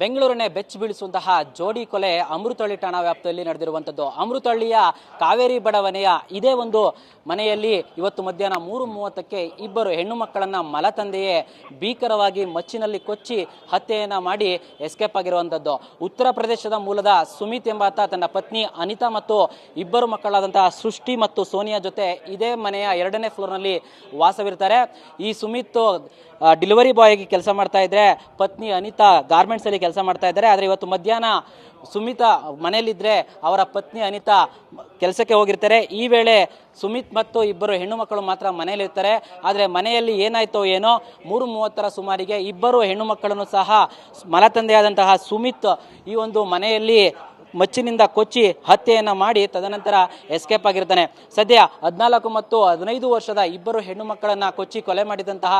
ಬೆಂಗಳೂರನ್ನೇ ಬೆಚ್ಚಿ ಬೀಳಿಸುವಂತಹ ಜೋಡಿ ಕೊಲೆ ಅಮೃತಹಳ್ಳಿ ಠಾಣಾ ವ್ಯಾಪ್ತಿಯಲ್ಲಿ ನಡೆದಿರುವಂಥದ್ದು. ಅಮೃತಹಳ್ಳಿಯ ಕಾವೇರಿ ಬಡಾವಣೆಯ ಇದೇ ಒಂದು ಮನೆಯಲ್ಲಿ ಇವತ್ತು ಮಧ್ಯಾಹ್ನ ಮೂರು ಮೂವತ್ತಕ್ಕೆ ಇಬ್ಬರು ಹೆಣ್ಣು ಮಕ್ಕಳನ್ನ ಮಲತಂದೆಯೇ ಭೀಕರವಾಗಿ ಮಚ್ಚಿನಲ್ಲಿ ಕೊಚ್ಚಿ ಹತ್ಯೆಯನ್ನ ಮಾಡಿ ಎಸ್ಕೇಪ್ ಆಗಿರುವಂಥದ್ದು. ಉತ್ತರ ಪ್ರದೇಶದ ಮೂಲದ ಸುಮಿತ್ ಎಂಬಾತ ತನ್ನ ಪತ್ನಿ ಅನಿತಾ ಮತ್ತು ಇಬ್ಬರು ಮಕ್ಕಳಾದಂತಹ ಸೃಷ್ಟಿ ಮತ್ತು ಸೋನಿಯಾ ಜೊತೆ ಇದೇ ಮನೆಯ ಎರಡನೇ ಫ್ಲೋರ್ನಲ್ಲಿ ವಾಸವಿರ್ತಾರೆ. ಈ ಸುಮಿತ್ ಡೆಲಿವರಿ ಬಾಯ್ ಆಗಿ ಕೆಲಸ ಮಾಡ್ತಾ ಇದ್ದರೆ ಪತ್ನಿ ಅನಿತಾ ಗಾರ್ಮೆಂಟ್ಸಲ್ಲಿ ಕೆಲಸ ಮಾಡ್ತಾ ಇದ್ದಾರೆ. ಆದರೆ ಇವತ್ತು ಮಧ್ಯಾಹ್ನ ಸುಮಿತಾ ಮನೆಯಲ್ಲಿದ್ದರೆ ಅವರ ಪತ್ನಿ ಅನಿತಾ ಕೆಲಸಕ್ಕೆ ಹೋಗಿರ್ತಾರೆ. ಈ ವೇಳೆ ಸುಮಿತ್ ಮತ್ತು ಇಬ್ಬರು ಹೆಣ್ಣು ಮಕ್ಕಳು ಮಾತ್ರ ಮನೆಯಲ್ಲಿರ್ತಾರೆ. ಆದರೆ ಮನೆಯಲ್ಲಿ ಏನಾಯ್ತೋ ಏನೋ, ಮೂರು ಮೂವತ್ತರ ಸುಮಾರಿಗೆ ಇಬ್ಬರು ಹೆಣ್ಣು ಮಕ್ಕಳನ್ನು ಸಹ ಮಲತಂದೆಯಾದಂತಹ ಸುಮಿತ್ ಈ ಒಂದು ಮನೆಯಲ್ಲಿ ಮಚ್ಚಿನಿಂದ ಕೊಚ್ಚಿ ಹತ್ಯೆಯನ್ನು ಮಾಡಿ ತದನಂತರ ಎಸ್ಕೇಪ್ ಆಗಿರ್ತಾನೆ. ಸದ್ಯ ಹದಿನಾಲ್ಕು ಮತ್ತು ಹದಿನೈದು ವರ್ಷದ ಇಬ್ಬರು ಹೆಣ್ಣು ಮಕ್ಕಳನ್ನು ಕೊಚ್ಚಿ ಕೊಲೆ ಮಾಡಿದಂತಹ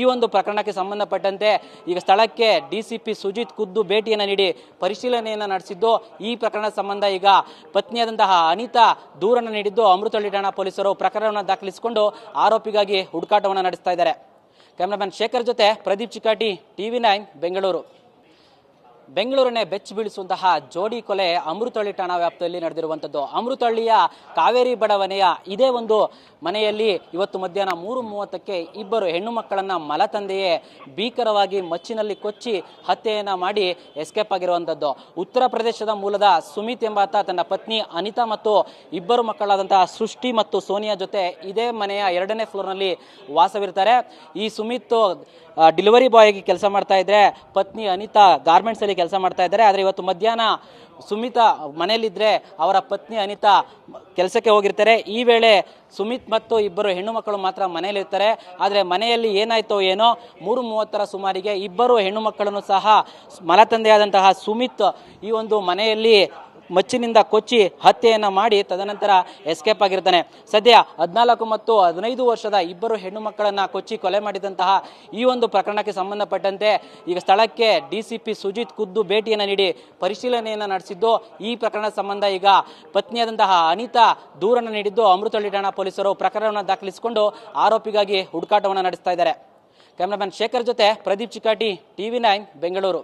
ಈ ಒಂದು ಪ್ರಕರಣಕ್ಕೆ ಸಂಬಂಧಪಟ್ಟಂತೆ ಈಗ ಸ್ಥಳಕ್ಕೆ ಡಿ ಸಿ ಪಿ ಸುಜಿತ್ ಖುದ್ದು ಭೇಟಿಯನ್ನು ನೀಡಿ ಪರಿಶೀಲನೆಯನ್ನು ನಡೆಸಿದ್ದು. ಈ ಪ್ರಕರಣ ಸಂಬಂಧ ಈಗ ಪತ್ನಿಯಾದಂತಹ ಅನಿತಾ ದೂರನ್ನು ನೀಡಿದ್ದು. ಅಮೃತಹಳ್ಳಿ ಠಾಣಾ ಪೊಲೀಸರು ಪ್ರಕರಣವನ್ನು ದಾಖಲಿಸಿಕೊಂಡು ಆರೋಪಿಗಾಗಿ ಹುಡುಕಾಟವನ್ನು ನಡೆಸ್ತಾ ಇದ್ದಾರೆ. ಕ್ಯಾಮ್ರಾಮನ್ ಶೇಖರ್ ಜೊತೆ ಪ್ರದೀಪ್ ಚಿಕಾಟಿ ಟಿವಿ ನೈನ್, ಬೆಂಗಳೂರು. ಬೆಂಗಳೂರನ್ನೇ ಬೆಚ್ಚಿ ಬೀಳಿಸುವಂತಹ ಜೋಡಿ ಕೊಲೆ ಅಮೃತಹಳ್ಳಿ ಠಾಣಾ ವ್ಯಾಪ್ತಿಯಲ್ಲಿ ನಡೆದಿರುವಂಥದ್ದು. ಅಮೃತಹಳ್ಳಿಯ ಕಾವೇರಿ ಬಡಾವಣೆಯ ಇದೇ ಒಂದು ಮನೆಯಲ್ಲಿ ಇವತ್ತು ಮಧ್ಯಾಹ್ನ ಮೂರು ಮೂವತ್ತಕ್ಕೆ ಇಬ್ಬರು ಹೆಣ್ಣು ಮಕ್ಕಳನ್ನ ಮಲತಂದೆಯೇ ಭೀಕರವಾಗಿ ಮಚ್ಚಿನಲ್ಲಿ ಕೊಚ್ಚಿ ಹತ್ಯೆಯನ್ನ ಮಾಡಿ ಎಸ್ಕೇಪ್ ಆಗಿರುವಂಥದ್ದು. ಉತ್ತರ ಪ್ರದೇಶದ ಮೂಲದ ಸುಮಿತ್ ಎಂಬಾತ ತನ್ನ ಪತ್ನಿ ಅನಿತಾ ಮತ್ತು ಇಬ್ಬರು ಮಕ್ಕಳಾದಂತಹ ಸೃಷ್ಟಿ ಮತ್ತು ಸೋನಿಯಾ ಜೊತೆ ಇದೇ ಮನೆಯ ಎರಡನೇ ಫ್ಲೋರ್ನಲ್ಲಿ ವಾಸವಿರ್ತಾರೆ. ಈ ಸುಮಿತ್ ಡೆಲಿವರಿ ಬಾಯ್ ಆಗಿ ಕೆಲಸ ಮಾಡ್ತಾ ಇದ್ದರೆ ಪತ್ನಿ ಅನಿತಾ ಗಾರ್ಮೆಂಟ್ಸಲ್ಲಿ ಕೆಲಸ ಮಾಡ್ತಾ ಇದ್ದಾರೆ. ಆದರೆ ಇವತ್ತು ಮಧ್ಯಾಹ್ನ ಸುಮಿತಾ ಮನೆಯಲ್ಲಿದ್ದರೆ ಅವರ ಪತ್ನಿ ಅನಿತಾ ಕೆಲಸಕ್ಕೆ ಹೋಗಿರ್ತಾರೆ. ಈ ವೇಳೆ ಸುಮಿತ್ ಮತ್ತು ಇಬ್ಬರು ಹೆಣ್ಣು ಮಕ್ಕಳು ಮಾತ್ರ ಮನೆಯಲ್ಲಿರ್ತಾರೆ. ಆದರೆ ಮನೆಯಲ್ಲಿ ಏನಾಯ್ತೋ ಏನೋ, ಮೂರು ಮೂವತ್ತರ ಸುಮಾರಿಗೆ ಇಬ್ಬರು ಹೆಣ್ಣು ಮಕ್ಕಳನ್ನು ಸಹ ಮಲತಂದೆಯಾದಂತಹ ಸುಮಿತ್ ಈ ಒಂದು ಮನೆಯಲ್ಲಿ ಮಚ್ಚಿನಿಂದ ಕೊಚ್ಚಿ ಹತ್ಯೆಯನ್ನು ಮಾಡಿ ತದನಂತರ ಎಸ್ಕೇಪ್ ಆಗಿರ್ತಾನೆ. ಸದ್ಯ ಹದಿನಾಲ್ಕು ಮತ್ತು ಹದಿನೈದು ವರ್ಷದ ಇಬ್ಬರು ಹೆಣ್ಣು ಮಕ್ಕಳನ್ನು ಕೊಚ್ಚಿ ಕೊಲೆ ಮಾಡಿದಂತಹ ಈ ಒಂದು ಪ್ರಕರಣಕ್ಕೆ ಸಂಬಂಧಪಟ್ಟಂತೆ ಈಗ ಸ್ಥಳಕ್ಕೆ ಡಿ ಸಿ ಪಿ ಸುಜಿತ್ ಖುದ್ದು ಭೇಟಿಯನ್ನು ನೀಡಿ ಪರಿಶೀಲನೆಯನ್ನು ನಡೆಸಿದ್ದು. ಈ ಪ್ರಕರಣ ಸಂಬಂಧ ಈಗ ಪತ್ನಿಯಾದಂತಹ ಅನಿತಾ ದೂರನ್ನು ನೀಡಿದ್ದು. ಅಮೃತಹಳ್ಳಿ ಠಾಣಾ ಪೊಲೀಸರು ಪ್ರಕರಣವನ್ನು ದಾಖಲಿಸಿಕೊಂಡು ಆರೋಪಿಗಾಗಿ ಹುಡುಕಾಟವನ್ನು ನಡೆಸ್ತಾ ಇದ್ದಾರೆ. ಕ್ಯಾಮ್ರಾಮನ್ ಶೇಖರ್ ಜೊತೆ ಪ್ರದೀಪ್ ಚಿಕಾಟಿ ಟಿವಿ ನೈನ್, ಬೆಂಗಳೂರು.